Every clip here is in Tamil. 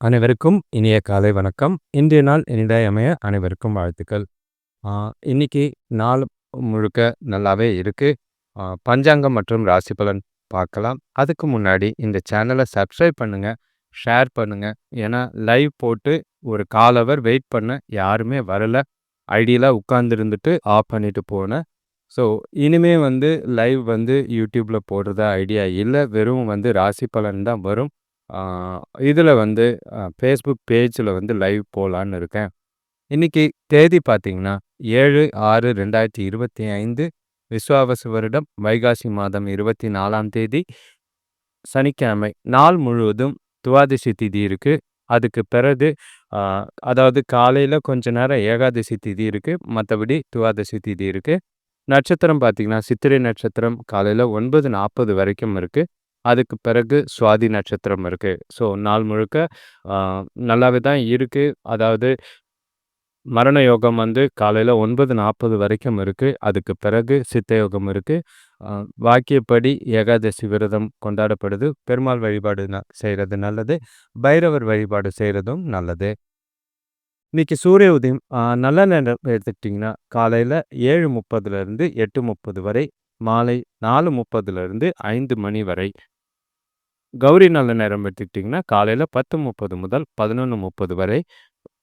அனைவருக்கும் இனிய காலை வணக்கம். இன்றைய நாள் இனிதாய் அமைய அனைவருக்கும் வாழ்த்துக்கள். இன்னைக்கு நாள் முழுக்க நல்லாவே இருக்கு. பஞ்சாங்கம் மற்றும் ராசி பலன் பார்க்கலாம். அதுக்கு முன்னாடி இந்த சேனலை சப்ஸ்கிரைப் பண்ணுங்க, ஷேர் பண்ணுங்க. ஏன்னா லைவ் போட்டு ஒரு கால் ஹவர் வெயிட் பண்ண யாருமே வரல. ஐடியில் உட்காந்துருந்துட்டு ஆஃப் பண்ணிட்டு போனேன். ஸோ இனிமே வந்து லைவ் வந்து யூடியூப்பில் போடுறதா ஐடியா இல்லை வெறும் வந்து ராசி பலன் தான் வரும். இதில் வந்து ஃபேஸ்புக் பேஜில் வந்து லைவ் போகலான்னு இருக்கேன். இன்னைக்கு தேதி பார்த்தீங்கன்னா, 7/6/2025 விஸ்வாவசு வருடம் வைகாசி மாதம் 24ஆம் தேதி சனிக்கிழமை. நாள் முழுவதும் துவாதசி திதி இருக்குது அதுக்கு பிறகு அதாவது காலையில் கொஞ்ச நேரம் ஏகாதசி திதி இருக்குது மற்றபடி துவாதசி திதி இருக்குது நட்சத்திரம் பார்த்தீங்கன்னா, சித்திரை நட்சத்திரம் காலையில் ஒன்பது நாற்பது வரைக்கும் இருக்குது அதுக்கு பிறகு சுவாதி நட்சத்திரம் இருக்கு. ஸோ நாள் முழுக்க நல்லாவே தான் இருக்கு. அதாவது மரண யோகம் வந்து காலையில் ஒன்பது நாற்பது வரைக்கும் இருக்குது அதுக்கு பிறகு சித்த யோகம் இருக்குது வாக்கியப்படி ஏகாதசி விரதம் கொண்டாடப்படுது. பெருமாள் வழிபாடு ந நல்லது. பைரவர் வழிபாடு செய்கிறதும் நல்லது. இன்றைக்கி சூரிய உதயம் நல்ல நேரம் எடுத்துக்கிட்டிங்கன்னா, காலையில் ஏழு முப்பதுலேருந்து எட்டு முப்பது வரை, மாலை நாலு முப்பதுலேருந்து ஐந்து மணி வரை. கௌரி நல்ல நேரம் எடுத்துக்கிட்டிங்கன்னா காலையில் பத்து முப்பது முதல் பதினொன்று முப்பது வரை.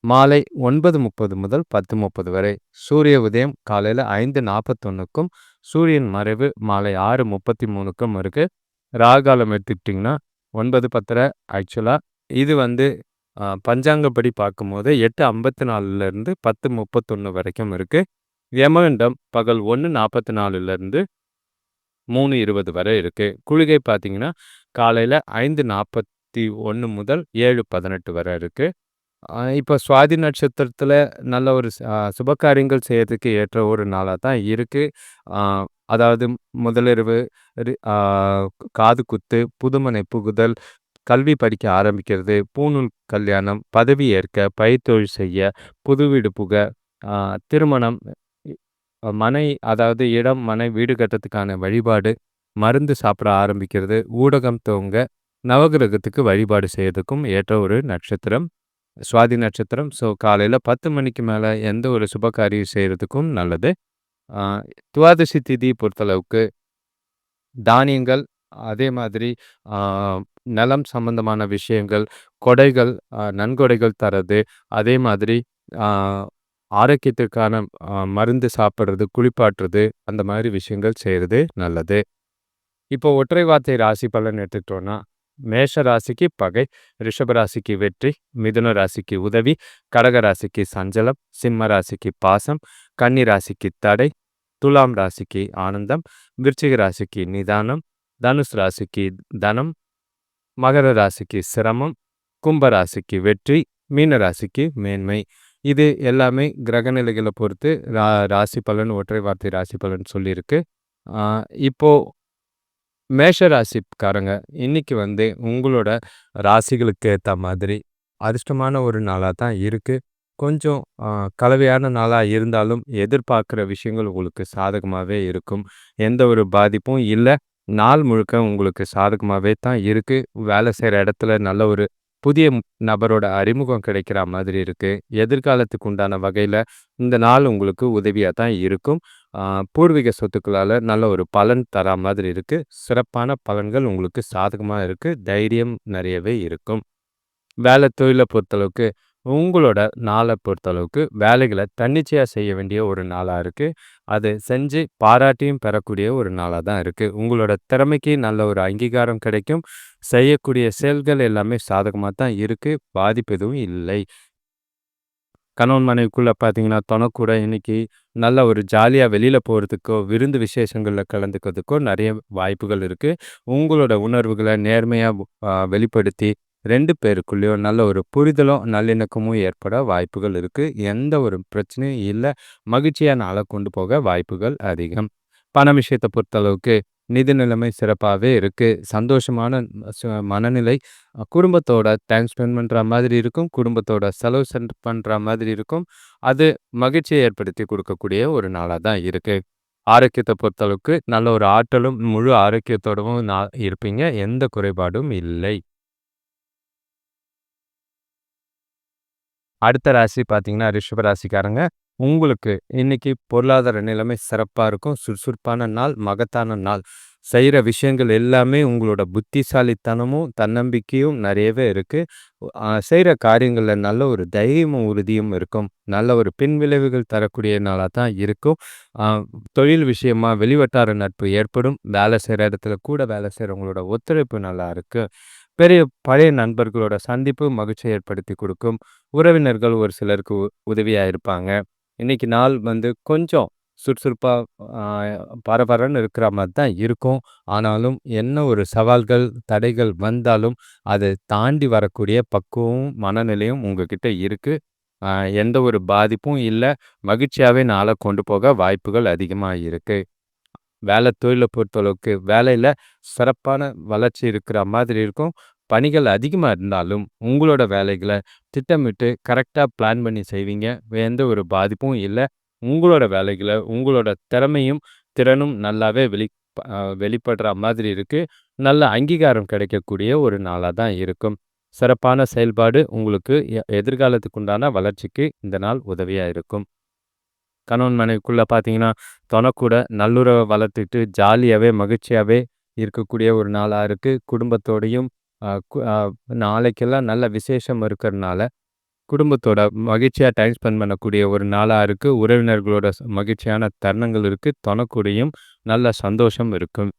மாலை ஒன்பது முப்பது முதல் பத்து முப்பது வரை. சூரிய உதயம் காலையில் ஐந்து நாற்பத்தொன்றுக்கும் சூரியன் மறைவு மாலை ஆறு முப்பத்தி மூணுக்கும் இருக்குது ராகாலம் எடுத்துக்கிட்டிங்கன்னா ஒன்பது பத்தரை ஆக்சுவலாக இது வந்து பஞ்சாங்கப்படி பார்க்கும்போது எட்டு ஐம்பத்தி நாலுலேருந்து பத்து முப்பத்தொன்று வரைக்கும் இருக்குது யமகண்டம் பகல் ஒன்று நாற்பத்தி நாலுலேருந்து மூணு இருபது வரை இருக்குது குளிகை பார்த்தீங்கன்னா, காலையில 5:41 முதல் 7:18 வரை இருக்குது இப்போ சுவாதி நட்சத்திரத்தில் நல்ல ஒரு சுபகாரியங்கள் செய்யறதுக்கு ஏற்ற ஒரு நாளாக தான் இருக்குது அதாவது முதலிரவு காது குத்து, புதுமனை புகுதல், கல்வி படிக்க ஆரம்பிக்கிறது, பூணூல் கல்யாணம், பதவி ஏற்க, பயிர்த்தொழில் செய்ய, புது வீடு புக, திருமணம், மனை அதாவது இடம், மனை, வீடு கட்டுறதுக்கான வழிபாடு, மருந்து சாப்பிட ஆரம்பிக்கிறது, ஊடகம் துவங்க, நவகிரகத்துக்கு வழிபாடு செய்யறதுக்கும் ஏற்ற ஒரு நட்சத்திரம். சுவாதி நட்சத்திரம். ஸோ காலையில் பத்து மணிக்கு மேலே எந்த ஒரு சுபகாரியம் செய்கிறதுக்கும் நல்லது. துவாதசி திதி பொறுத்தளவுக்கு தானியங்கள், அதே மாதிரி நலம் நிலம் சம்பந்தமான விஷயங்கள், கொடைகள், நன்கொடைகள் தர்றது, அதே மாதிரி ஆரோக்கியத்துக்கான ஆரோக்கியத்திற்கான மருந்து சாப்பிடுறது, குளிப்பாட்டுறது, அந்த மாதிரி விஷயங்கள் செய்கிறது நல்லது. இப்போ ஒற்றை வார்த்தை ராசி பலன் எடுத்துக்கிட்டோம்னா, மேஷ ராசிக்கு பகை, ரிஷப ராசிக்கு வெற்றி, மிதுன ராசிக்கு உதவி, கடக ராசிக்கு சஞ்சலம், சிம்ம ராசிக்கு பாசம், கன்னி ராசிக்கு தடை, துலாம் ராசிக்கு ஆனந்தம், விருச்சிக ராசிக்கு நிதானம், தனுஷ் ராசிக்கு தனம், மகர ராசிக்கு சிரமம், கும்ப ராசிக்கு வெற்றி, மீன ராசிக்கு மேன்மை. இது எல்லாமே கிரகநிலைகளை பொறுத்து ரா ராசி பலன், ஒற்றை வார்த்தை ராசி பலன் சொல்லியிருக்கு. இப்போது மேஷ ராசிக்காரங்க இன்றைக்கி வந்து உங்களோட ராசிகளுக்கு ஏற்ற மாதிரி அதிர்ஷ்டமான ஒரு நாளாக தான் இருக்குது கொஞ்சம் கலவையான நாளாக இருந்தாலும், எதிர்பார்க்குற விஷயங்கள் உங்களுக்கு சாதகமாகவே இருக்கும். எந்த ஒரு பாதிப்பும் இல்லை நாள் முழுக்க உங்களுக்கு சாதகமாகவே தான் இருக்குது வேலை செய்கிற இடத்துல நல்ல ஒரு புதிய நபரோட அறிமுகம் கிடைக்கிற மாதிரி இருக்குது எதிர்காலத்துக்கு உண்டான வகையில் இந்த நாள் உங்களுக்கு உதவியாக தான் இருக்கும். பூர்வீக சொத்துக்களால் நல்ல ஒரு பலன் தரா மாதிரி இருக்குது சிறப்பான பலன்கள் உங்களுக்கு சாதகமாக இருக்குது தைரியம் நிறையவே இருக்கும். வேலை தொழிலை பொறுத்தளவுக்கு, உங்களோட நாளை பொறுத்தளவுக்கு வேலைகளை தன்னிச்சையாக செய்ய வேண்டிய ஒரு நாளாக இருக்குது அது செஞ்சு பாராட்டியும் பெறக்கூடிய ஒரு நாளாக தான் இருக்குது உங்களோட திறமைக்கு நல்ல ஒரு அங்கீகாரம் கிடைக்கும். செய்யக்கூடிய செயல்கள் எல்லாமே சாதகமாக தான் இருக்குது பாதிப்பு எதுவும் இல்லை. கணவன் மனைவிக்குள்ளே பார்த்தீங்கன்னா, தனக்கூட கூட இன்னைக்கு நல்ல ஒரு ஜாலியாக வெளியில் போகிறதுக்கோ விருந்து விசேஷங்களில் கலந்துக்கிறதுக்கோ நிறைய வாய்ப்புகள் இருக்குது உங்களோட உணர்வுகளை நேர்மையாக வெளிப்படுத்தி ரெண்டு பேருக்குள்ளேயும் நல்ல ஒரு புரிதலும், நல்லிணக்கமும் ஏற்பட வாய்ப்புகள் இருக்குது எந்த ஒரு பிரச்சனையும் இல்லை மகிழ்ச்சியாக நாளை கொண்டு போக வாய்ப்புகள் அதிகம். பண விஷயத்தை பொறுத்தளவுக்கு நிதி நிலைமை சிறப்பாகவே இருக்குது சந்தோஷமான ச மனநிலை, குடும்பத்தோட டைம் ஸ்பெண்ட் பண்ணுற மாதிரி இருக்கும். குடும்பத்தோட செலவு சென்ட் பண்ணுற மாதிரி இருக்கும். அது மகிழ்ச்சியை ஏற்படுத்தி கொடுக்கக்கூடிய ஒரு நாளாக தான் இருக்குது ஆரோக்கியத்தை பொறுத்தளவுக்கு நல்ல ஒரு ஆற்றலும், முழு ஆரோக்கியத்தோடவும் நான் இருப்பீங்க. எந்த குறைபாடும் இல்லை. அடுத்த ராசி பார்த்தீங்கன்னா, ரிஷப ராசிக்காரங்க. உங்களுக்கு இன்னைக்கு பொருளாதார நிலைமை சிறப்பாக இருக்கும். சுறுசுறுப்பான நாள், மகத்தான நாள். செய்கிற விஷயங்கள் எல்லாமே உங்களோட புத்திசாலித்தனமும், தன்னம்பிக்கையும் நிறையவே இருக்குது செய்கிற காரியங்களில் நல்ல ஒரு தைரியமும், உறுதியும் இருக்கும். நல்ல ஒரு பின்விளைவுகள் தரக்கூடிய நாளாக தான் இருக்கும். தொழில் விஷயமா வெளிவட்டார நட்பு ஏற்படும். வேலை செய்கிற இடத்துல கூட வேலை செய்கிறவங்களோட ஒத்துழைப்பு நல்லா இருக்குது பெரிய பழைய நண்பர்களோட சந்திப்பு மகிழ்ச்சியை ஏற்படுத்தி கொடுக்கும். உறவினர்கள் ஒரு சிலருக்கு உ இருப்பாங்க. இன்னைக்கு நாள் வந்து கொஞ்சம் சுறுசுறுப்பாக பரபரன்னு இருக்கிற மாதிரி தான் இருக்கும். ஆனாலும் என்ன ஒரு சவால்கள், தடைகள் வந்தாலும் அதை தாண்டி வரக்கூடிய பக்குவமும், மனநிலையும் உங்ககிட்ட இருக்குது எந்த ஒரு பாதிப்பும் இல்லை மகிழ்ச்சியாகவே நாளை கொண்டு போக வாய்ப்புகள் அதிகமாக இருக்குது வேலை தொழிலை பொறுத்தளவுக்கு வேலையில் சிறப்பான வளர்ச்சி இருக்கிற மாதிரி இருக்கும். பணிகள் அதிகமாக இருந்தாலும், உங்களோட வேலைகளை திட்டமிட்டு கரெக்டாக பிளான் பண்ணி செய்வீங்க. எந்த ஒரு பாதிப்பும் இல்லை உங்களோட வேலைகளை உங்களோட திறமையும், திறனும் நல்லாவே வெளி வெளிப்படுற மாதிரி இருக்குது நல்ல அங்கீகாரம் கிடைக்கக்கூடிய ஒரு நாளாக தான் இருக்கும். சிறப்பான செயல்பாடு உங்களுக்கு எ எதிர்காலத்துக்கு உண்டான வளர்ச்சிக்கு இந்த நாள் உதவியாக இருக்கும். கணவன் மனைவிக்குள்ளே பார்த்தீங்கன்னா, தொனக்கூட நல்லுறவை வளர்த்துட்டு ஜாலியாகவே மகிழ்ச்சியாகவே இருக்கக்கூடிய ஒரு நாளாக இருக்குது குடும்பத்தோடையும் நாளைக்கெல்லாம் நல்ல விசேஷம் இருக்கிறனால, குடும்பத்தோட மகிழ்ச்சியா டைம் ஸ்பெண்ட் பண்ணக்கூடிய ஒரு நாளா இருக்கு. உறவினர்களோட மகிழ்ச்சியான தருணங்கள் இருக்கு. தொணக்கூடயும் நல்ல சந்தோஷம் இருக்கும்.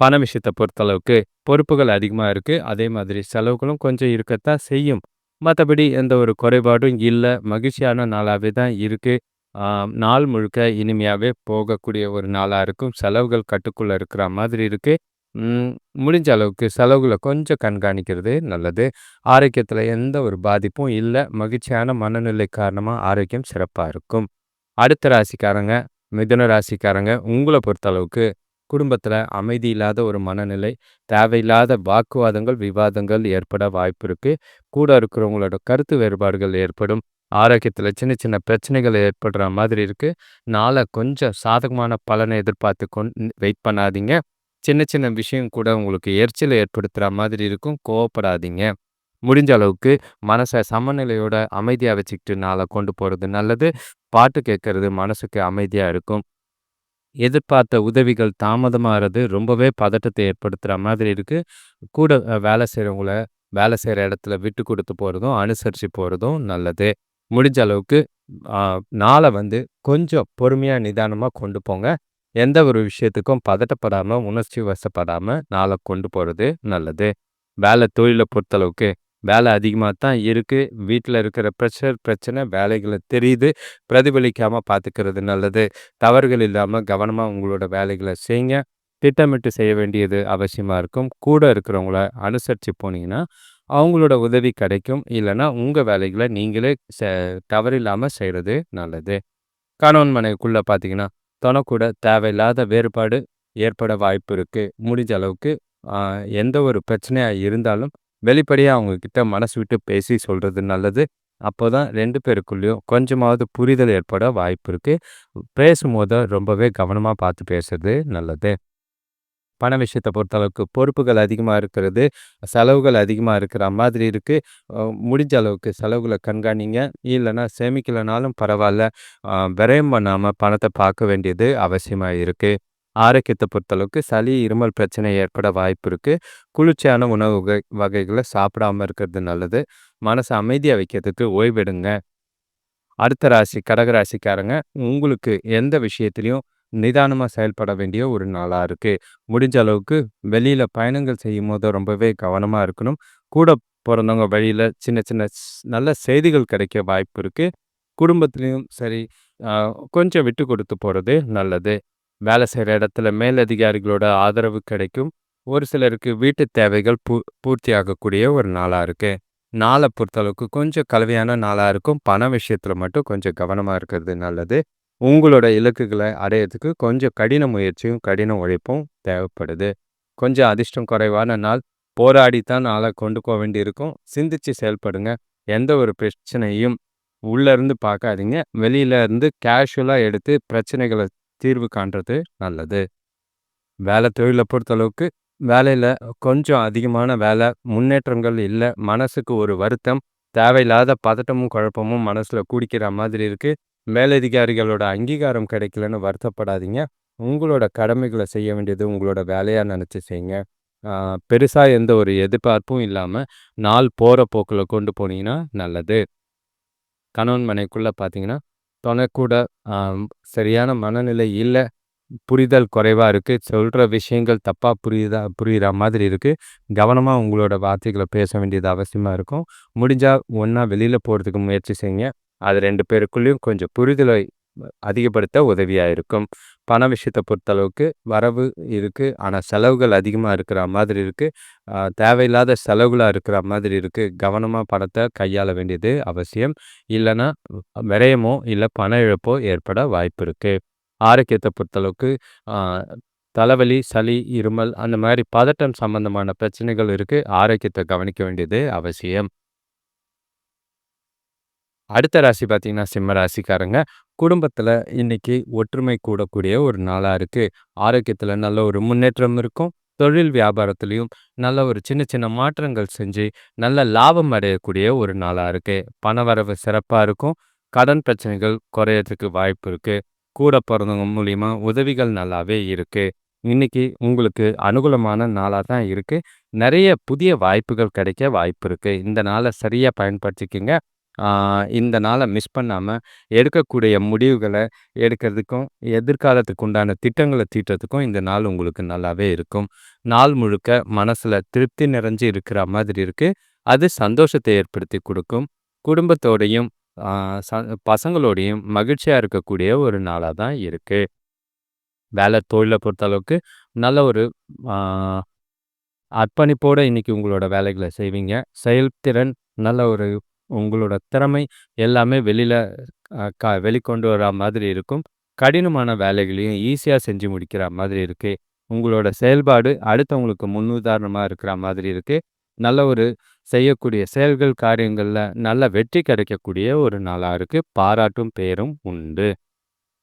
பண விஷயத்த பொறுத்தளவுக்கு பொறுப்புகள் அதிகமா இருக்கு. அதே மாதிரி செலவுகளும் கொஞ்சம் இருக்கத்தான் செய்யும். மத்தபடி எந்த ஒரு குறைபாடும் இல்ல. மகிழ்ச்சியான நாளாவே தான் இருக்கு. நாள் முழுக்க இனிமையாவே போகக்கூடிய ஒரு நாளா இருக்கும். செலவுகள் கட்டுக்குள்ள இருக்கிற மாதிரி இருக்கு. ம் முடிஞ்ச அளவுக்கு செலவுகள கொஞ்சம் கண்காணிக்கிறது நல்லது. ஆரோக்கியத்தில எந்த ஒரு பாதிப்பும் இல்ல. மகிழ்ச்சியான மனநிலை காரணமா ஆரோக்கியம் சிறப்பா இருக்கும். அடுத்த ராசிக்காரங்க, மிதுன ராசிக்காரங்க. உங்கள பொறுத்தளவுக்கு குடும்பத்தில அமைதி இல்லாத ஒரு மனநிலை, தேவையில்லாத வாக்குவாதங்கள், விவாதங்கள் ஏற்பட வாய்ப்பு இருக்கு. கூட இருக்கிறவங்களோட கருத்து வேறுபாடுகள் ஏற்படும். ஆரோக்கியத்தில சின்ன சின்ன பிரச்சனைகள் ஏற்படுற மாதிரி இருக்கு. நாள கொஞ்சம் சாதகமான பலனை எதிர்பார்த்து கொண் வெயிட் பண்ணாதீங்க. சின்ன சின்ன விஷயம் கூட உங்களுக்கு எரிச்சலை ஏற்படுத்துகிற மாதிரி இருக்கும். கோவப்படாதீங்க. முடிஞ்ச அளவுக்கு மனசை சமநிலையோட அமைதியாக வச்சுக்கிட்டு நாளை கொண்டு போகிறது நல்லது. பாட்டு கேட்கறது மனசுக்கு அமைதியாக இருக்கும். எதிர்பார்த்த உதவிகள் தாமதமாகிறது ரொம்பவே பதட்டத்தை ஏற்படுத்துகிற மாதிரி இருக்குது கூட வேலை செய்கிறவங்கள வேலை செய்கிற இடத்துல விட்டு கொடுத்து போகிறதும் அனுசரித்து போகிறதும் நல்லது. முடிஞ்ச அளவுக்கு நாளை வந்து கொஞ்சம் பொறுமையாக நிதானமாக கொண்டு போங்க. எந்த ஒரு விஷயத்துக்கும் பதட்டப்படாமல் உணர்ச்சி வசப்படாமல் நாளை கொண்டு போகிறது நல்லது. வேலை தொழிலை பொறுத்தளவுக்கு வேலை அதிகமாக தான் இருக்குது வீட்டில் இருக்கிற ப்ரெஷர், பிரச்சனை வேலைகளை தெரியுது. பிரதிபலிக்காமல் பார்த்துக்கிறது நல்லது. தவறுகள் இல்லாமல் கவனமாக உங்களோட வேலைகளை செய்யுங்க. திட்டமிட்டு செய்ய வேண்டியது அவசியமாக இருக்கும். கூட இருக்கிறவங்கள அனுசரித்து போனீங்கன்னா, அவங்களோட உதவி கிடைக்கும். இல்லைன்னா உங்கள் வேலைகளை நீங்களே செ தவறில்லாமல் செய்கிறது நல்லது. கணவன் மனைவிக்குள்ளே பார்த்தீங்கன்னா, தொனக்கூட தேவையில்லாத வேறுபாடு ஏற்பட வாய்ப்பு இருக்குது முடிஞ்ச அளவுக்கு எந்த ஒரு பிரச்சனையாக இருந்தாலும், வெளிப்படையாக அவங்கக்கிட்ட மனசு விட்டு பேசி சொல்கிறது நல்லது. அப்போ தான் ரெண்டு பேருக்குள்ளேயும் கொஞ்சமாவது புரிதல் ஏற்பட வாய்ப்பு இருக்குது பேசும்போது ரொம்பவே கவனமாக பார்த்து பேசுறது நல்லது. பண விஷயத்தை பொறுத்தளவுக்கு பொறுப்புகள் அதிகமாக இருக்கிறது. செலவுகள் அதிகமாக இருக்கிற மாதிரி இருக்குது முடிஞ்ச அளவுக்கு செலவுகளை கண்காணிங்க. இல்லைன்னா சேமிக்கலைனாலும் பரவாயில்ல விரயம் பண்ணாமல் பணத்தை பார்க்க வேண்டியது அவசியமாக இருக்குது ஆரோக்கியத்தை பொறுத்தளவுக்கு சளி, இருமல் பிரச்சனை ஏற்பட வாய்ப்பு இருக்குது குளிர்ச்சியான உணவு வகை சாப்பிடாமல் சாப்பிடாம இருக்கிறது நல்லது. மனசை அமைதியாக வைக்கிறதுக்கு ஓய்வெடுங்க. அடுத்த ராசி கடக ராசிக்காரங்க. உங்களுக்கு எந்த விஷயத்துலையும் நிதானமாக செயல்பட வேண்டிய ஒரு நாளாக இருக்குது முடிஞ்ச அளவுக்கு வெளியில் பயணங்கள் செய்யும்போது ரொம்பவே கவனமாக இருக்கணும். கூட பிறந்தவங்க வழியில் சின்ன சின்ன நல்ல செய்திகள் கிடைக்க வாய்ப்பு இருக்குது குடும்பத்துலேயும் சரி, கொஞ்சம் விட்டு கொடுத்து போகிறது நல்லது. வேலை செய்கிற இடத்துல மேலதிகாரிகளோட ஆதரவு கிடைக்கும். ஒரு சிலருக்கு வீட்டு தேவைகள் பூ பூர்த்தி ஆகக்கூடிய ஒரு நாளாக இருக்குது நாளை பொறுத்தளவுக்கு கொஞ்சம் கலவையான நாளாக இருக்கும். பண விஷயத்தில் மட்டும் கொஞ்சம் கவனமாக இருக்கிறது நல்லது. உங்களோட இலக்குகளை அடையிறதுக்கு கொஞ்சம் கடின முயற்சியும், கடின உழைப்பும் தேவைப்படுது. கொஞ்சம் அதிர்ஷ்டம் குறைவான நாள். போராடித்தான் நாளை நாள கொண்டு போக வேண்டியிருக்கும். சிந்திச்சு செயல்படுங்க. எந்த ஒரு பிரச்சனையும் உள்ள இருந்து பார்க்காதீங்க. வெளியில இருந்து கேஷுவலா எடுத்து பிரச்சனைகளை தீர்வு காண்றது நல்லது. வேலை தொழில பொறுத்தளவுக்கு வேலையில கொஞ்சம் அதிகமான வேலை, முன்னேற்றங்கள் இல்ல. மனசுக்கு ஒரு வருத்தம். தேவையில்லாத பதட்டமும், குழப்பமும் மனசுல கூடிக்கிற மாதிரி இருக்கு. மேலதிகாரிகளோட அங்கீகாரம் கிடைக்கலன்னு வருத்தப்படாதீங்க. உங்களோட கடமைகளை செய்ய வேண்டியது உங்களோட வேலையாக நினச்சி செய்யுங்க. பெருசாக எந்த ஒரு எதிர்பார்ப்பும் இல்லாமல் நாள் போகிற போக்கில் கொண்டு போனீங்கன்னா நல்லது. கணவன் மனைக்குள்ளே பார்த்தீங்கன்னா, தொணை கூட சரியான மனநிலை இல்லை புரிதல் குறைவாக இருக்குது சொல்கிற விஷயங்கள் தப்பாக புரியுதா புரியிற மாதிரி இருக்குது கவனமாக உங்களோட வார்த்தைகளை பேச வேண்டியது அவசியமாக இருக்கும். முடிஞ்சால் ஒன்றா வெளியில் போகிறதுக்கு முயற்சி செய்யுங்க. அது ரெண்டு பேருக்குள்ளேயும் கொஞ்சம் புரிதலை அதிகப்படுத்த உதவியாக இருக்கும். பண விஷயத்தை பொறுத்தளவுக்கு வரவு இருக்குது ஆனால் செலவுகள் அதிகமாக இருக்கிற மாதிரி இருக்குது தேவையில்லாத செலவுகளாக இருக்கிற மாதிரி இருக்குது கவனமாக பணத்தை கையாள வேண்டியது அவசியம். இல்லைன்னா விரயமோ, இல்லை பண இழப்போ ஏற்பட வாய்ப்பு இருக்குது ஆரோக்கியத்தை பொறுத்தளவுக்கு தலைவலி, சளி, இருமல் அந்த மாதிரி பதட்டம் சம்பந்தமான பிரச்சனைகள் இருக்குது ஆரோக்கியத்தை கவனிக்க வேண்டியது அவசியம். அடுத்த ராசி பார்த்தீங்கன்னா, சிம்ம ராசிக்காரங்க. குடும்பத்தில் இன்னைக்கு ஒற்றுமை கூடக்கூடிய ஒரு நாளாக இருக்குது ஆரோக்கியத்தில் நல்ல ஒரு முன்னேற்றம் இருக்கும். தொழில் வியாபாரத்துலேயும் நல்ல ஒரு சின்ன சின்ன மாற்றங்கள் செஞ்சு, நல்ல லாபம் அடையக்கூடிய ஒரு நாளாக இருக்குது பண பணவரவு சிறப்பாக இருக்கும். கடன் பிரச்சனைகள் குறையறதுக்கு வாய்ப்பு இருக்குது கூட பிறந்தவங்க மூலிமா உதவிகள் நல்லாவே இருக்கு. இன்னைக்கு உங்களுக்கு அனுகூலமான நாளாக தான் இருக்குது நிறைய புதிய வாய்ப்புகள் கிடைக்க வாய்ப்பு இருக்குது இந்த நாளை சரியாக பயன்படுத்திக்கிங்க இந்த நாளை மிஸ் பண்ணாமல் எடுக்கக்கூடிய முடிவுகளை எடுக்கிறதுக்கும், எதிர்காலத்துக்கு உண்டான திட்டங்களை தீட்டுறதுக்கும் இந்த நாள் உங்களுக்கு நல்லாவே இருக்கும். நாள் முழுக்க மனசில் திருப்தி நிறைஞ்சு இருக்கிற மாதிரி இருக்குது அது சந்தோஷத்தை ஏற்படுத்தி கொடுக்கும் குடும்பத்தோடையும், ச பசங்களோடையும் மகிழ்ச்சியாக இருக்கக்கூடிய ஒரு நாளாக தான் இருக்குது வேலை, தொழிலை பொறுத்தளவுக்கு நல்ல ஒரு அர்ப்பணிப்போடு இன்றைக்கி உங்களோட வேலைகளை செய்வீங்க. செயல்திறன் நல்ல ஒரு உங்களோட திறமை எல்லாமே வெளியில் கா வெளிக்கொண்டு வர மாதிரி இருக்கும். கடினமான வேலைகளையும் ஈஸியா செஞ்சு முடிக்கிற மாதிரி இருக்கு. உங்களோட செயல்பாடு அடுத்தவங்களுக்கு முன்னுதாரணமா இருக்கிற மாதிரி இருக்கு. நல்ல ஒரு செய்யக்கூடிய செயல்கள், காரியங்கள்ல நல்ல வெற்றி கிடைக்கக்கூடிய ஒரு நாளாக இருக்குது பாராட்டும் பெயரும் உண்டு.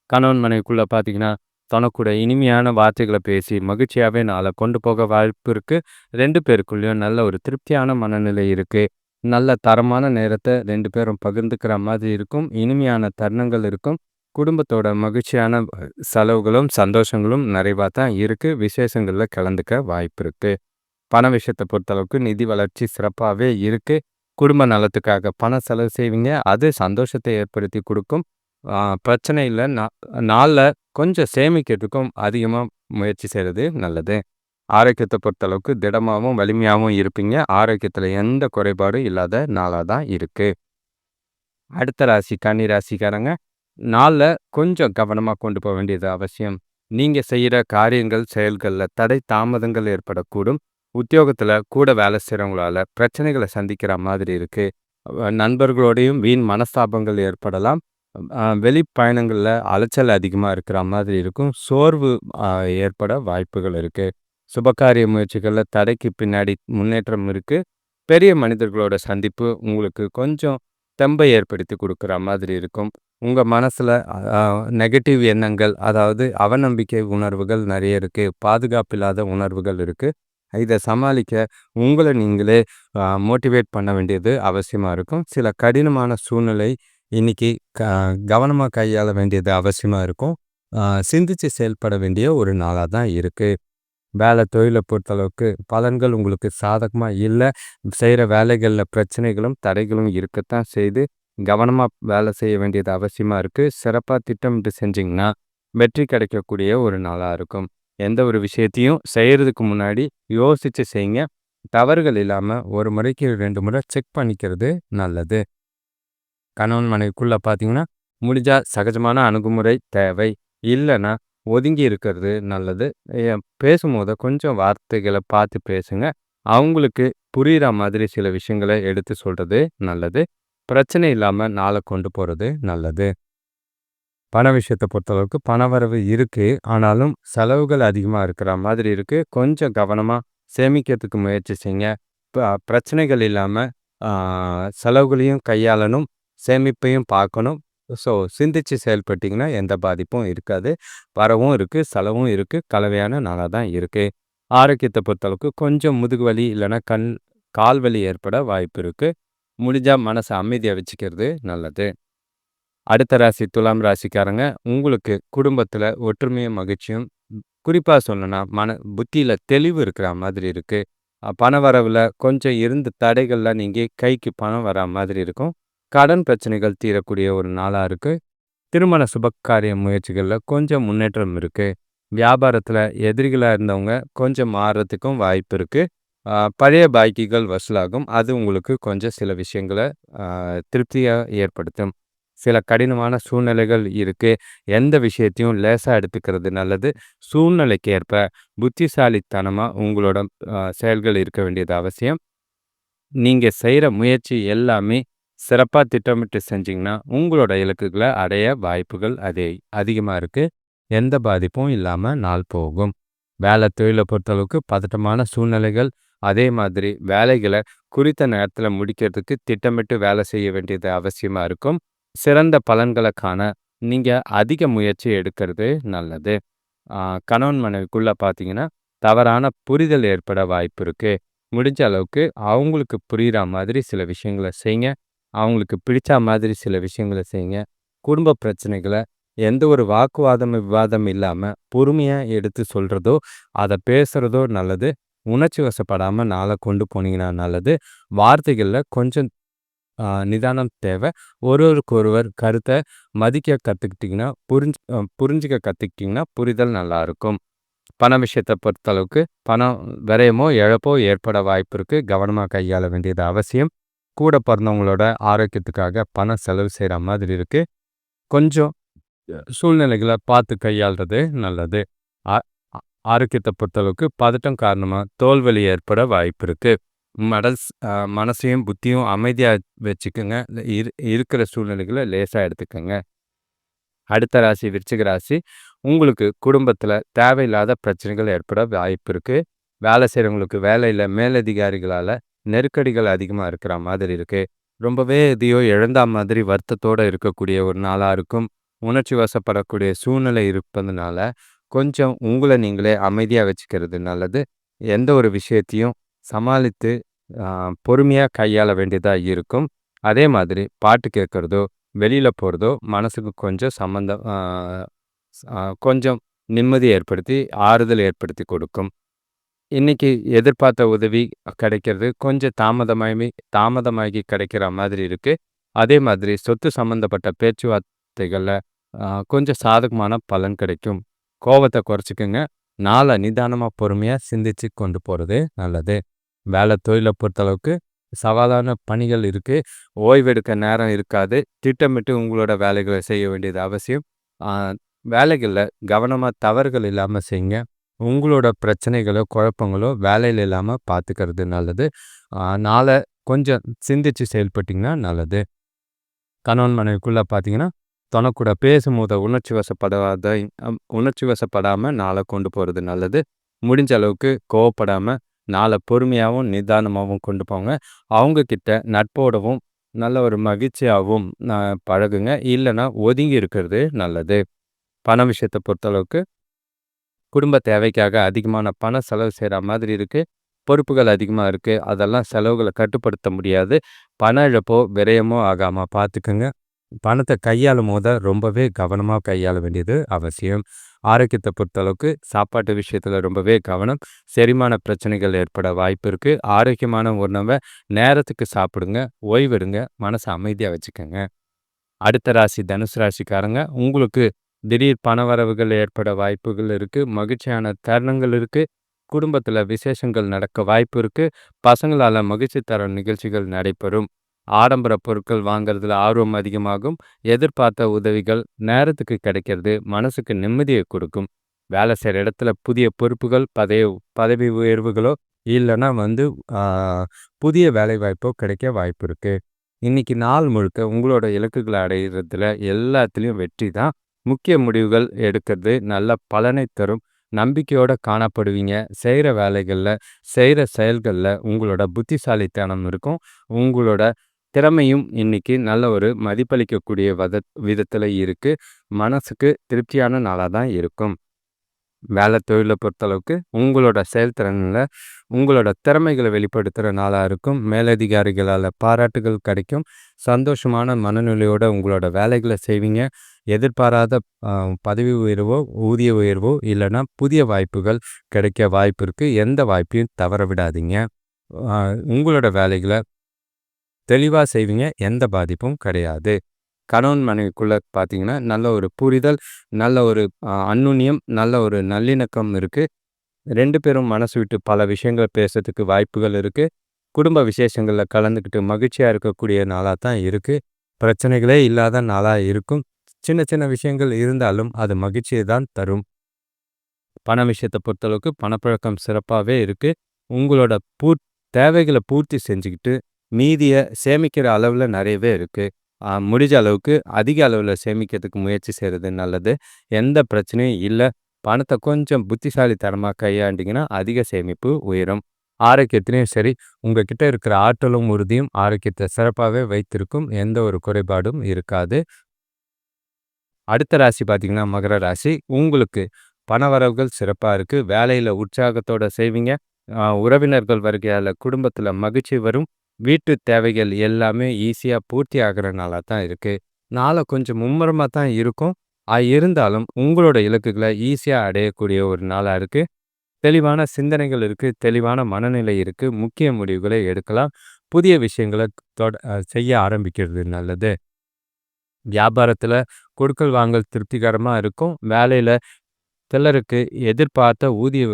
கணவன் மனைவிக்குள்ள பார்த்தீங்கன்னா, தனக்கூட இனிமையான வார்த்தைகளை பேசி மகிழ்ச்சியாவே நாளை கொண்டு போக வாய்ப்பு இருக்கு. ரெண்டு பேருக்குள்ளேயும் நல்ல ஒரு திருப்தியான மனநிலை இருக்கு. நல்ல தரமான நேரத்தை ரெண்டு பேரும் பகிர்ந்துக்கிற மாதிரி இருக்கும். இனிமையான தருணங்கள் இருக்கும். குடும்பத்தோட மகிழ்ச்சியான செலவுகளும், சந்தோஷங்களும் நிறைவா தான் இருக்கு. விசேஷங்கள்ல கலந்துக்க வாய்ப்பு இருக்குது பண விஷயத்த பொறுத்தளவுக்கு நிதி வளர்ச்சி சிறப்பாவே இருக்கு. குடும்ப நலத்துக்காக பண செலவு செய்வீங்க. அது சந்தோஷத்தை ஏற்படுத்தி கொடுக்கும் ஆ பிரச்சனை நா நாள்ல கொஞ்சம் சேமிக்கிறதுக்கும் அதிகமா முயற்சி செய்றது நல்லது. ஆரோக்கியத்த பொறுத்தளவுக்கு திடமாகவும் வலிமையாவும் இருப்பீங்க. ஆரோக்கியத்தில் எந்த குறைபாடும் இல்லாத நாளா தான் இருக்கு. அடுத்த ராசி கன்னி ராசிக்காரங்க. நாள்ல கொஞ்சம் கவனமா கொண்டு போக வேண்டியது அவசியம். நீங்க செய்யற காரியங்கள், செயல்கள்ல தடை, தாமதங்கள் ஏற்படக்கூடும். உத்தியோகத்தில் கூட வேலை செய்றவங்களால பிரச்சனைகளை சந்திக்கிற மாதிரி இருக்கு. நண்பர்களோடையும் வீண் மனஸ்தாபங்கள் ஏற்படலாம். வெளி பயணங்களில் அலைச்சல் அதிகமா இருக்கிற மாதிரி இருக்கும். சோர்வு ஏற்பட வாய்ப்புகள் இருக்கு. சுபகாரிய முயற்சிகளில் தடைக்கு பின்னாடி முன்னேற்றம் இருக்குது பெரிய மனிதர்களோட சந்திப்பு உங்களுக்கு கொஞ்சம் தெம்பை ஏற்படுத்தி கொடுக்குற மாதிரி இருக்கும். உங்கள் மனசில் நெகட்டிவ் எண்ணங்கள், அதாவது அவநம்பிக்கை உணர்வுகள் நிறைய இருக்குது பாதுகாப்பில்லாத உணர்வுகள் இருக்குது இதை சமாளிக்க உங்களை நீங்களே மோட்டிவேட் பண்ண வேண்டியது அவசியமாக இருக்கும். சில கடினமான சூழ்நிலை இன்னைக்கு க கவனமாக கையாள வேண்டியது அவசியமாக இருக்கும். சிந்தித்து சிந்திச்சு செயல்பட வேண்டிய ஒரு நாளாக தான் இருக்குது வேலை, தொழிலை பொறுத்தளவுக்கு பலன்கள் உங்களுக்கு சாதகமாக இல்லை செய்கிற வேலைகளில் பிரச்சனைகளும், தடைகளும் இருக்கத்தான் செய்து கவனமாக வேலை செய்ய வேண்டியது அவசியமாக இருக்குது சிறப்பாக திட்டமிட்டு செஞ்சிங்கன்னா வெற்றி கிடைக்கக்கூடிய ஒரு நாளாக இருக்கும். எந்த ஒரு விஷயத்தையும் செய்கிறதுக்கு முன்னாடி யோசித்து செய்யுங்க. தவறுகள் இல்லாமல் ஒரு முறைக்கு ரெண்டு முறை செக் பண்ணிக்கிறது நல்லது. கணவன் மனைவிக்குள்ளே பார்த்தீங்கன்னா, முடிஞ்சால் சகஜமான அணுகுமுறை தேவை. இல்லைன்னா ஒதுங்கி இருக்கிறது நல்லது. பேசும்போது கொஞ்சம் வார்த்தைகளை பார்த்து பேசுங்க. அவங்களுக்கு புரிகிற மாதிரி சில விஷயங்களை எடுத்து சொல்கிறது நல்லது. பிரச்சனை இல்லாமல் நாளை கொண்டு போகிறது நல்லது. பண விஷயத்தை பொறுத்தளவுக்கு பணவரவு இருக்குது ஆனாலும் செலவுகள் அதிகமாக இருக்கிற மாதிரி இருக்குது கொஞ்சம் கவனமாக சேமிக்கிறதுக்கு முயற்சி செய்யுங்க. பிரச்சனைகள் இல்லாமல் செலவுகளையும் கையாளணும். சேமிப்பையும் பார்க்கணும். ஸோ சிந்திச்சு செயல்பட்டீங்கன்னா எந்த பாதிப்பும் இருக்காது. வரவும் இருக்கு, செலவும் இருக்கு. கலவையான நாளாக தான் இருக்கு. ஆரோக்கியத்தை பொறுத்தளவுக்கு கொஞ்சம் முதுகு வலி இல்லைன்னா கண் கால் வலி ஏற்பட வாய்ப்பு இருக்கு. முடிஞ்சா மனசை அமைதியை வச்சுக்கிறது நல்லது. அடுத்த ராசி துலாம் ராசிக்காரங்க, உங்களுக்கு குடும்பத்தில் ஒற்றுமையும், மகிழ்ச்சியும் குறிப்பா சொல்லணும்னா, மன புத்தியில தெளிவு இருக்கிற மாதிரி இருக்கு. பண வரவுல கொஞ்சம் இருந்த தடைகள்லாம் நீங்கள் கைக்கு பணம் வரா மாதிரி இருக்கும். கடன் பிரச்சனைகள் தீரக்கூடிய ஒரு நாளாக இருக்கு. திருமண சுபக்காரிய முயற்சிகளில் கொஞ்சம் முன்னேற்றம் இருக்கு. வியாபாரத்தில் எதிரிகளாக இருந்தவங்க கொஞ்சம் மாறுறதுக்கும் வாய்ப்பு இருக்குது பழைய பாக்கிகள் வசூலாகும். அது உங்களுக்கு கொஞ்சம் சில விஷயங்கள திருப்தியாக ஏற்படுத்தும். சில கடினமான சூழ்நிலைகள் இருக்குது எந்த விஷயத்தையும் லேசாக எடுத்துக்கிறது நல்லது. சூழ்நிலைக்கு ஏற்ப புத்திசாலித்தனமாக உங்களோட செயல்கள் இருக்க வேண்டியது அவசியம். நீங்கள் செய்கிற முயற்சி எல்லாமே சிறப்பா திட்டமிட்டு செஞ்சீங்கன்னா, உங்களோட இலக்குகளை அடைய வாய்ப்புகள் அதே அதிகமா இருக்கு. எந்த பாதிப்பும் இல்லாம நாள் போகும். வேலை தொழில பொறுத்தளவுக்கு பதட்டமான சூழ்நிலைகள், அதே மாதிரி வேலைகளை குறித்த நேரத்தில் முடிக்கிறதுக்கு திட்டமிட்டு வேலை செய்ய வேண்டியது அவசியமா இருக்கும். சிறந்த பலன்களை காண நீங்க அதிக முயற்சி எடுக்கிறது நல்லது. கணவன் மனைவிக்குள்ள பார்த்தீங்கன்னா, தவறான புரிதல் ஏற்பட வாய்ப்பு இருக்கு. முடிஞ்ச அளவுக்கு அவங்களுக்கு புரிகிற மாதிரி சில விஷயங்கள செய்யுங்க. அவங்களுக்கு பிடிச்ச மாதிரி சில விஷயங்கள செய்யுங்க. குடும்ப பிரச்சனைகளை எந்த ஒரு வாக்குவாதம், விவாதம் இல்லாமல் பொறுமையாக எடுத்து சொல்றதோ, அதை பேசுறதோ நல்லது. உணர்ச்சி வசப்படாம நாளை கொண்டு போனீங்கன்னா நல்லது. வார்த்தைகளில் கொஞ்சம் நிதானம் நிதானம் ஒருவருக்கு ஒருவருக்கொருவர் கருத்தை மதிக்க கற்றுக்கிட்டிங்கன்னா புரிஞ்சு புரிஞ்சிக்க புரிஞ்சுக்க புரிதல் நல்லாயிருக்கும் பண விஷயத்த பொறுத்தளவுக்கு பணம் விரயமோ, இழப்போ ஏற்பட வாய்ப்பு இருக்குது கவனமா கையாள வேண்டியது அவசியம். கூட பொறந்தவங்களோட ஆரோக்கியத்துக்காக பணம் செலவு செய்ற மாதிரி இருக்கு. கொஞ்சம் சூழ்நிலைகள பார்த்து கையாள்றது நல்லது. ஆரோக்கியத்த பொறுத்தளவுக்கு பதட்டம் காரணமா தோல்வலி ஏற்பட வாய்ப்பு இருக்கு. மடஸ் அ மனசையும், புத்தியும் அமைதியா வச்சுக்கங்க. இரு இருக்கிற சூழ்நிலைகள லேசா எடுத்துக்கங்க. அடுத்த ராசி விருச்சிக ராசி. உங்களுக்கு குடும்பத்தில தேவையில்லாத பிரச்சனைகள் ஏற்பட வாய்ப்பு இருக்கு. வேலை செய்றவங்களுக்கு வேலையில மேலதிகாரிகளால நெருக்கடிகள் அதிகமாக இருக்கிற மாதிரி இருக்குது ரொம்பவே எதையோ இழந்த மாதிரி வருத்தத்தோட இருக்கக்கூடிய ஒரு நாளாக இருக்கும். உணர்ச்சி வசப்படக்கூடிய சூழ்நிலை இருப்பதுனால, கொஞ்சம் உங்களை நீங்களே அமைதியாக வச்சுக்கிறது நல்லது. எந்த ஒரு விஷயத்தையும் சமாளித்து பொறுமையாக கையாள வேண்டியதாக இருக்கும். அதே மாதிரி பாட்டு கேட்குறதோ வெளியில் போகிறதோ மனசுக்கு கொஞ்சம் சம்மந்தம் கொஞ்சம் நிம்மதி ஏற்படுத்தி, ஆறுதல் ஏற்படுத்தி கொடுக்கும். இன்னைக்கு எதிர்பார்த்த உதவி கிடைக்கிறது கொஞ்சம் தாமதமாகி தாமதமாகி கிடைக்கிற மாதிரி இருக்கு. அதே மாதிரி சொத்து சம்மந்தப்பட்ட பேச்சுவார்த்தைகளில் கொஞ்சம் சாதகமான பலன் கிடைக்கும். கோபத்தை குறைச்சிக்கோங்க நாளை நிதானமாக பொறுமையாக சிந்திச்சு கொண்டு போகிறது நல்லது. வேலை தொழிலை பொறுத்தளவுக்கு சவாலான பணிகள் இருக்குது ஓய்வெடுக்க நேரம் இருக்காது. திட்டமிட்டு உங்களோட வேலைகளை செய்ய வேண்டியது அவசியம். வேலைகளில் கவனமாக தவறுகள் இல்லாமல் செய்யுங்க. உங்களோட பிரச்சனைகளோ, குழப்பங்களோ வேலையில் இல்லாமல் பார்த்துக்கிறது நல்லது. நாளை கொஞ்சம் சிந்திச்சு செயல்பட்டிங்கன்னா நல்லது. கணவன் மனைவிக்குள்ளே பார்த்தீங்கன்னா, தனக்கூட பேசும்போது உணர்ச்சி வசப்படாத உணர்ச்சி வசப்படாமல் நாளை கொண்டு போகிறது நல்லது. முடிஞ்ச அளவுக்கு கோவப்படாமல் நாளை பொறுமையாகவும் நிதானமாகவும் கொண்டு போங்க. அவங்கக்கிட்ட நட்போடவும், நல்ல ஒரு மகிழ்ச்சியாகவும் பழகுங்க. இல்லைன்னா ஒதுங்கி இருக்கிறது நல்லது. பண விஷயத்தை பொறுத்தளவுக்கு குடும்ப தேவைக்காக அதிகமான பண செலவு செய்கிற மாதிரி இருக்குது பொறுப்புகள் அதிகமாக இருக்குது அதெல்லாம் செலவுகளை கட்டுப்படுத்த முடியாது. பண இழப்போ, விரயமோ ஆகாமல் பார்த்துக்குங்க பணத்தை கையாளும் போது ரொம்பவே கவனமாக கையாள வேண்டியது அவசியம். ஆரோக்கியத்தை பொறுத்தளவுக்கு சாப்பாட்டு விஷயத்தில் ரொம்பவே கவனம். செரிமான பிரச்சனைகள் ஏற்பட வாய்ப்பு இருக்குது ஆரோக்கியமான உணவை நேரத்துக்கு சாப்பிடுங்க. ஓய்வெடுங்க. மனசை அமைதியாக வச்சுக்கோங்க அடுத்த ராசி தனுசு ராசிக்காரங்க. உங்களுக்கு திடீர் பணவரவுகள் ஏற்பட வாய்ப்புகள் இருக்குது மகிழ்ச்சியான தருணங்கள் இருக்குது குடும்பத்தில் விசேஷங்கள் நடக்க வாய்ப்பு இருக்குது பசங்களால் மகிழ்ச்சி தரும் நிகழ்ச்சிகள் நடைபெறும். ஆடம்பர பொருட்கள் வாங்கிறதுல ஆர்வம் அதிகமாகும். எதிர்பார்த்த உதவிகள் நேரத்துக்கு கிடைக்கிறது மனசுக்கு நிம்மதியை கொடுக்கும். வேலை செய்கிற இடத்துல புதிய பொறுப்புகள், பதவி பதவி உயர்வுகளோ, இல்லைன்னா வந்து புதிய வேலைவாய்ப்போ கிடைக்க வாய்ப்பு இருக்குது இன்றைக்கி நாள் முழுக்க உங்களோட இலக்குகளை அடைகிறதுல எல்லாத்துலேயும் வெற்றி தான். முக்கிய முடிவுகள் எடுக்கிறது நல்ல பலனை தரும். நம்பிக்கையோட காணப்படுவீங்க. செய்கிற வேலைகளில் செய்கிற செயல்களில் உங்களோட புத்திசாலித்தனம் இருக்கும். உங்களோட திறமையும் இன்னைக்கு நல்ல ஒரு மதிப்பளிக்கக்கூடிய வத விதத்தில் இருக்குது மனசுக்கு திருப்தியான நாளாக தான் இருக்கும். வேலை தொழிலை பொறுத்தளவுக்கு உங்களோட செயல்திறனில் உங்களோட திறமைகளை வெளிப்படுத்துகிற நாளாக இருக்கும் மேலதிகாரிகளால் பாராட்டுகள் கிடைக்கும் சந்தோஷமான மனநிலையோட உங்களோட வேலைகளை செய்வீங்க எதிர்பாராத பதவி உயர்வோ ஊதிய உயர்வோ இல்லைன்னா புதிய வாய்ப்புகள் கிடைக்க வாய்ப்பு இருக்குது எந்த வாய்ப்பையும் தவற விடாதீங்க. உங்களோட வேலைகளை தெளிவாக செய்வீங்க. எந்த பாதிப்பும் கிடையாது. கணவன் மனைவிக்குள்ளே பார்த்தீங்கன்னா நல்ல ஒரு புரிதல் நல்ல ஒரு அந்நுண்ணியம் நல்ல ஒரு நல்லிணக்கம் இருக்குது ரெண்டு பேரும் மனசு விட்டு பல விஷயங்கள் பேசுறதுக்கு வாய்ப்புகள் இருக்குது குடும்ப விசேஷங்களில் கலந்துக்கிட்டு மகிழ்ச்சியாக இருக்கக்கூடிய நாளாக தான் இருக்குது பிரச்சனைகளே இல்லாத நாளாக இருக்கும். சின்ன சின்ன விஷயங்கள் இருந்தாலும் அது மகிழ்ச்சியை தான் தரும். பண விஷயத்தை பொறுத்தளவுக்கு பணப்பழக்கம் சிறப்பாகவே இருக்குது உங்களோட பூ தேவைகளை பூர்த்தி செஞ்சுக்கிட்டு மீதியை சேமிக்கிற அளவில் நிறையவே இருக்குது முடிஞ்ச அளவுக்கு அதிக அளவில் சேமிக்கிறதுக்கு முயற்சி செய்கிறது நல்லது. எந்த பிரச்சனையும் இல்லை. பணத்தை கொஞ்சம் புத்திசாலித்தனமாக கையாண்டிங்கன்னா அதிக சேமிப்பு உயரும். ஆரோக்கியத்திலையும் சரி உங்ககிட்ட இருக்கிற ஆற்றலும் உறுதியும் ஆரோக்கியத்தை சிறப்பாகவே வைத்திருக்கும். எந்த ஒரு குறைபாடும் இருக்காது. அடுத்த ராசி பார்த்தீங்கன்னா மகர ராசி. உங்களுக்கு பணவரவுகள் சிறப்பாக இருக்குது வேலையில் உற்சாகத்தோடு செய்வீங்க. உறவினர்கள் வருகையால் குடும்பத்தில் மகிழ்ச்சி வரும். வீட்டு தேவைகள் எல்லாமே ஈஸியாக பூர்த்தி ஆகிறனால தான் இருக்குது நாளை கொஞ்சம் மும்முரமாக தான் இருக்கும். இருந்தாலும் உங்களோட இலக்குகளை ஈஸியாக அடையக்கூடிய ஒரு நாளாக இருக்குது தெளிவான சிந்தனைகள் இருக்குது தெளிவான மனநிலை இருக்குது முக்கிய முடிவுகளை எடுக்கலாம். புதிய விஷயங்களை தொட செய்ய ஆரம்பிக்கிறது நல்லது. வியாபாரத்தில் கொடுக்கல் வாங்கல் திருப்திகரமாக இருக்கும். வேலையில் சிலருக்கு எதிர்பார்த்த ஊதிய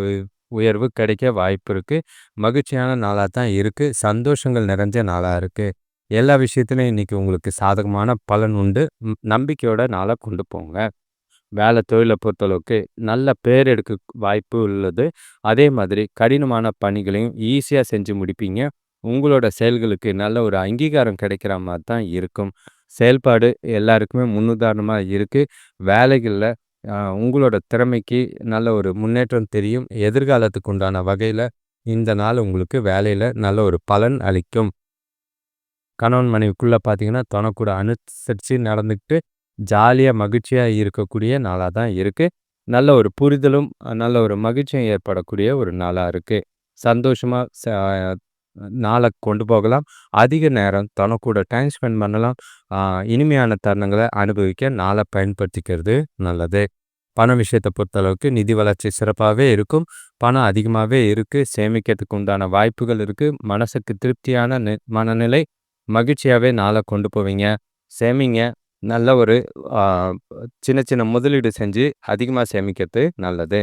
உயர்வு கிடைக்க வாய்ப்பு இருக்குது மகிழ்ச்சியான நாளாக தான் இருக்குது சந்தோஷங்கள் நிறைஞ்ச நாளாக இருக்குது எல்லா விஷயத்துலையும் இன்றைக்கி உங்களுக்கு சாதகமான பலன் உண்டு. நம்பிக்கையோட நாளாக கொண்டு போங்க. வேலை தொழிலை பொறுத்தளவுக்கு நல்ல பேர் எடுக்க வாய்ப்பு உள்ளது. அதே மாதிரி கடினமான பணிகளையும் ஈஸியாக செஞ்சு முடிப்பீங்க. உங்களோட செயல்களுக்கு நல்ல ஒரு அங்கீகாரம் கிடைக்கிற மாதிரி தான் இருக்கும். செயல்பாடு எல்லாருக்குமே முன்னுதாரணமாக இருக்குது வேலைகளில் உங்களோட திறமைக்கு நல்ல ஒரு முன்னேற்றம் தெரியும். எதிர்காலத்துக்கு உண்டான வகையில் இந்த நாள் உங்களுக்கு வேலையில் நல்ல ஒரு பலன் அளிக்கும். கணவன் மனைவிக்குள்ளே பார்த்தீங்கன்னா தனக்கூட அனுசரித்து நடந்துக்கிட்டு ஜாலியாக மகிழ்ச்சியாக இருக்கக்கூடிய நாளாக தான் இருக்குது நல்ல ஒரு புரிதலும் நல்ல ஒரு மகிழ்ச்சியும் ஏற்படக்கூடிய ஒரு நாளாக இருக்குது சந்தோஷமாக நாளை கொண்டு போகலாம். அதிக நேரம் தனக்கூட டைம் ஸ்பெண்ட் பண்ணலாம். இனிமையான தருணங்களை அனுபவிக்க நாளை பயன்படுத்திக்கிறது நல்லது. பண விஷயத்தை பொறுத்தளவுக்கு நிதி வளர்ச்சி சிறப்பாகவே இருக்கும். பணம் அதிகமாகவே இருக்குது சேமிக்கிறதுக்கு உண்டான வாய்ப்புகள் இருக்குது மனசுக்கு திருப்தியான மனநிலை மகிழ்ச்சியாகவே நாளை கொண்டு போவீங்க. சேமிங்க. நல்ல ஒரு சின்ன சின்ன முதலீடு செஞ்சு அதிகமாக சேமிக்கிறது நல்லது.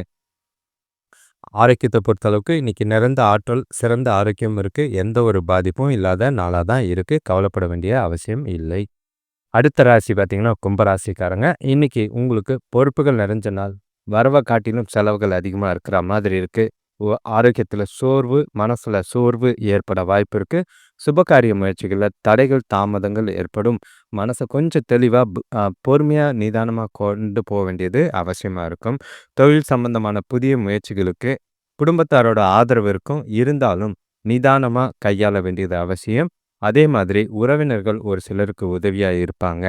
ஆரோக்கியத்தை பொறுத்தளவுக்கு இன்றைக்கி நிறந்த ஆற்றல் சிறந்த ஆரோக்கியம் இருக்குது எந்த ஒரு பாதிப்பும் இல்லாத நாளாக தான் இருக்குது கவலைப்பட வேண்டிய அவசியம் இல்லை. அடுத்த ராசி பார்த்தீங்கன்னா கும்பராசிக்காரங்க இன்னைக்கு உங்களுக்கு பொறுப்புகள் நிறைஞ்ச நாள். வரவை காட்டிலும் செலவுகள் அதிகமாக இருக்கிற மாதிரி இருக்குது ஆரோக்கியத்தில் சோர்வு மனசில் சோர்வு ஏற்பட வாய்ப்பு இருக்குது சுபகாரிய முயற்சிகளில் தடைகள் தாமதங்கள் ஏற்படும். மனசை கொஞ்சம் தெளிவாக பொறுமையாக நிதானமாக கொண்டு போக வேண்டியது அவசியமாக இருக்கும். தொழில் சம்பந்தமான புதிய முயற்சிகளுக்கு குடும்பத்தாரோட ஆதரவு இருக்கும். இருந்தாலும் நிதானமாக கையாள வேண்டியது அவசியம். அதே மாதிரி உறவினர்கள் ஒரு சிலருக்கு உதவியாக இருப்பாங்க.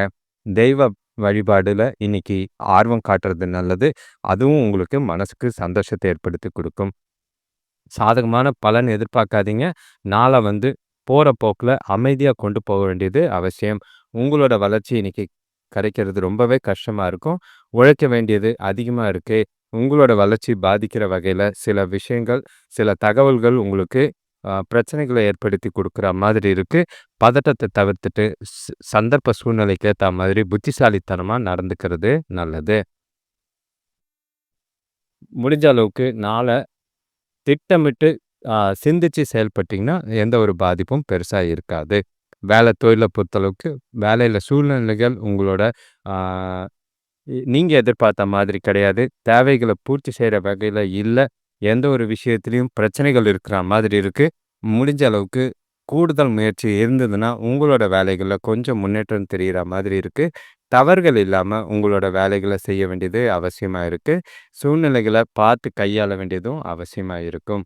தெய்வ வழிபாடுல இன்னைக்கு ஆர்வம் காட்டுறது நல்லது. அதுவும் உங்களுக்கு மனசுக்கு சந்தோஷத்தை ஏற்படுத்தி கொடுக்கும். சாதகமான பலன் எதிர்பார்க்காதீங்க. நாளை வந்து போகிற போக்கில் அமைதியாக கொண்டு போக வேண்டியது அவசியம். உங்களோட வளர்ச்சி இன்னைக்கு கிடைக்கிறது ரொம்பவே கஷ்டமாக இருக்கும். உழைக்க வேண்டியது அதிகமாக இருக்குது உங்களோட வளர்ச்சி பாதிக்கிற வகையில் சில விஷயங்கள் சில தகவல்கள் உங்களுக்கு பிரச்சனைகளை ஏற்படுத்தி கொடுக்குற மாதிரி இருக்குது பதட்டத்தை தவிர்த்துட்டு சந்தர்ப்ப சூழ்நிலைக்கு ஏற்ற மாதிரி புத்திசாலித்தனமாக நடந்துக்கிறது நல்லது. முடிஞ்ச அளவுக்கு நாளை திட்டமிட்டு சிந்திச்சு செயல்பட்டிங்கன்னா எந்த ஒரு பாதிப்பும் பெருசாக இருக்காது. வேலை தொழிலை பொறுத்தளவுக்கு வேலையில் சூழ்நிலைகள் உங்களோட நீங்கள் எதிர்பார்த்த மாதிரி கிடையாது. தேவைகளை பூர்த்தி செய்கிற வகையில் இல்லை. எந்த ஒரு விஷயத்துலையும் பிரச்சனைகள் இருக்கிற மாதிரி இருக்குது முடிஞ்ச அளவுக்கு கூடுதல் முயற்சி இருந்ததுன்னா உங்களோட வேலைகளில் கொஞ்சம் முன்னேற்றம் தெரிகிற மாதிரி இருக்குது தவறுகள் இல்லாமல் உங்களோட வேலைகளை செய்ய வேண்டியது அவசியமாக இருக்குது சூழ்நிலைகளை பார்த்து கையாள வேண்டியதும் அவசியமாக இருக்கும்.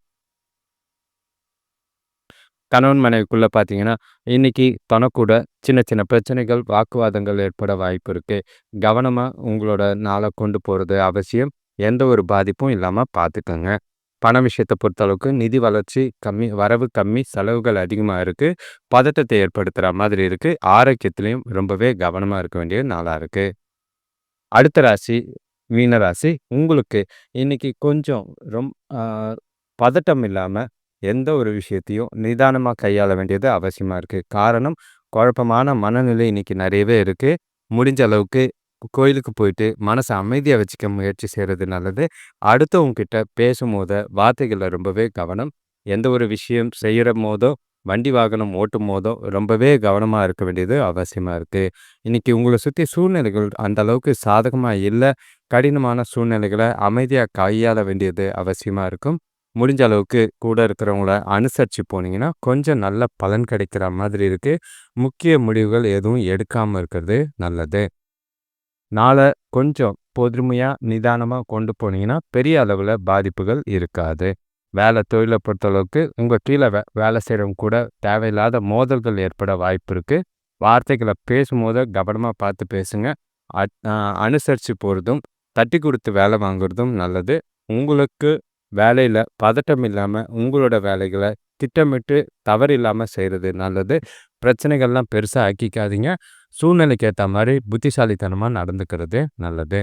கணவன் மனைவிக்குள்ளே பார்த்தீங்கன்னா இன்னைக்கு தனக்கூட சின்ன சின்ன பிரச்சனைகள் வாக்குவாதங்கள் ஏற்பட வாய்ப்பு இருக்குது கவனமாக உங்களோட நாளை கொண்டு போகிறது அவசியம். எந்த ஒரு பாதிப்பும் இல்லாமல் பார்த்துக்கோங்க பண விஷயத்தை பொறுத்தளவுக்கு நிதி வளர்ச்சி கம்மி வரவு கம்மி செலவுகள் அதிகமாக இருக்குது பதட்டத்தை ஏற்படுத்துகிற மாதிரி இருக்குது ஆரோக்கியத்துலேயும் ரொம்பவே கவனமாக இருக்க வேண்டிய நாளாக இருக்குது அடுத்த ராசி மீனராசி உங்களுக்கு இன்னைக்கு கொஞ்சம் ரொம் பதட்டம் இல்லாமல் எந்த ஒரு விஷயத்தையும் நிதானமாக கையாள வேண்டியது அவசியமாக இருக்குது காரணம் குழப்பமான மனநிலை இன்னைக்கு நிறையவே இருக்குது முடிஞ்ச அளவுக்கு கோயிலுக்கு போயிட்டு மனசை அமைதியாக வச்சுக்க முயற்சி செய்கிறது நல்லது. அடுத்தவங்க பேசும் பேசும்போது வார்த்தைகளில் ரொம்பவே கவனம். எந்த ஒரு விஷயம் செய்கிற போதோ வண்டி வாகனம் ஓட்டும் போதோ ரொம்பவே கவனமாக இருக்க வேண்டியது அவசியமாக இருக்குது இன்றைக்கி உங்களை சுற்றி சூழ்நிலைகள் அந்த அளவுக்கு சாதகமாக இல்லை. கடினமான சூழ்நிலைகளை அமைதியாக கையாள வேண்டியது அவசியமாக இருக்கும். முடிஞ்ச அளவுக்கு கூட இருக்கிறவங்கள அனுசரித்து போனீங்கன்னா கொஞ்சம் நல்ல பலன் கிடைக்கிற மாதிரி இருக்குது முக்கிய முடிவுகள் எதுவும் எடுக்காமல் இருக்கிறது நல்லது. நாளை கொஞ்சம் பொறுமையாக நிதானமாக கொண்டு போனீங்கன்னா பெரிய அளவில் பாதிப்புகள் இருக்காது. வேலை தொழிலை பொறுத்தளவுக்கு உங்கள் கீழே வே வேலை செய்கிறவங்க கூட தேவையில்லாத மோதல்கள் ஏற்பட வாய்ப்பு இருக்குது வார்த்தைகளை பேசும்போது கவனமாக பார்த்து பேசுங்க. அனுசரித்து போகிறதும் தட்டி கொடுத்து வேலை வாங்குறதும் நல்லது. உங்களுக்கு வேலையில் பதட்டம் இல்லாமல் உங்களோட வேலைகளை திட்டமிட்டு தவறு இல்லாமல் செய்கிறது நல்லது. பிரச்சனைகள்லாம் பெருசாக ஆக்கிக்காதீங்க. சூழ்நிலைக்கு ஏற்ற மாதிரி புத்திசாலித்தனமாக நடந்துக்கிறது நல்லது.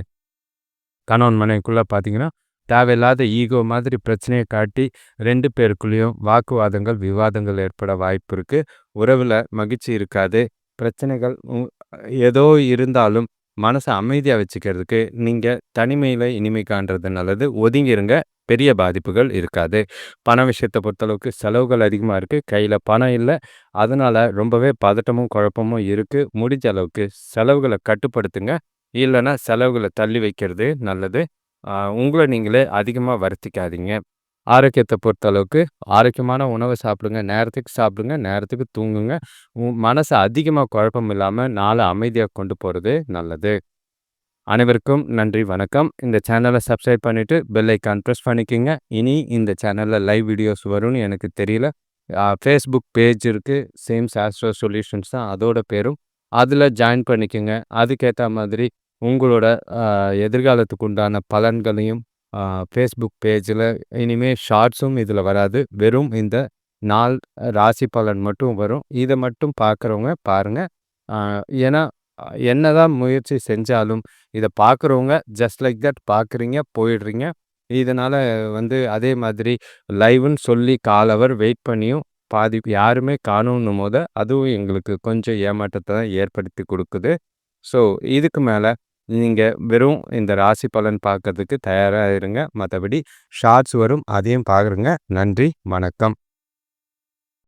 கணவன் மனைவிக்குள்ளே பார்த்தீங்கன்னா தேவையில்லாத ஈகோ மாதிரி பிரச்சனையை காட்டி ரெண்டு பேருக்குள்ளேயும் வாக்குவாதங்கள் விவாதங்கள் ஏற்பட வாய்ப்பு இருக்குது உறவில் மகிழ்ச்சி இருக்காது. பிரச்சனைகள் ஏதோ இருந்தாலும் மனசை அமைதியாக வச்சுக்கிறதுக்கு நீங்கள் தனிமையில் இனிமை காண்றது நல்லது. ஒதுங்கிருங்க. பெரிய பாதிப்புகள் இருக்காது. பண விஷயத்தை பொறுத்தளவுக்கு செலவுகள் அதிகமாக இருக்குது கையில் பணம் இல்லை. அதனால் ரொம்பவே பதட்டமும் குழப்பமும் இருக்குது முடிஞ்ச அளவுக்கு செலவுகளை கட்டுப்படுத்துங்க. இல்லைன்னா செலவுகளை தள்ளி வைக்கிறது நல்லது. உங்களை நீங்களே அதிகமாக வருத்திக்காதீங்க. ஆரோக்கியத்தை பொறுத்தளவுக்கு ஆரோக்கியமான உணவை சாப்பிடுங்க. நேரத்துக்கு சாப்பிடுங்க. நேரத்துக்கு தூங்குங்க. மனசை அதிகமாக குழப்பம் இல்லாமல் நாளை அமைதியாக கொண்டு போகிறது நல்லது. அனைவருக்கும் நன்றி வணக்கம். இந்த சேனலை சப்ஸ்கிரைப் பண்ணிவிட்டு பெல் ஐக்கான் ப்ரெஸ் பண்ணிக்கோங்க. இனி இந்த சேனலில் லைவ் வீடியோஸ் வரும்னு எனக்கு தெரியல. ஃபேஸ்புக் பேஜ் இருக்குது சேம் சாஸ்ட்ரோ சொல்யூஷன்ஸ் தான் அதோட பேரும். அதில் ஜாயின் பண்ணிக்கோங்க. அதுக்கேற்ற மாதிரி உங்களோட எதிர்காலத்துக்கு உண்டான பலன்களையும் ஃபேஸ்புக் பேஜில் இனிமேல் ஷார்ட்ஸும் இதில் வராது. வெறும் இந்த நாள் ராசி பலன் மட்டும் வரும். இதை மட்டும் பார்க்குறவங்க பாருங்கள் ஏன்னா என்னதான் முயற்சி செஞ்சாலும் இதை பார்க்குறவங்க ஜஸ்ட் லைக் தட் பார்க்குறீங்க போயிடுறீங்க. இதனால் வந்து அதே மாதிரி லைவ்னு சொல்லி கால் அவர் வெயிட் பண்ணியும் பாதி யாருமே காணும்னும் போது அதுவும் எங்களுக்கு கொஞ்சம் ஏமாற்றத்தை தான் ஏற்படுத்தி கொடுக்குது. ஸோ இதுக்கு மேலே நீங்கள் வெறும் இந்த ராசி பலன் பார்க்கறதுக்கு தயாராக இருங்க. மற்றபடி ஷார்ட்ஸ் வரும் அதையும் பார்க்குறங்க நன்றி வணக்கம்.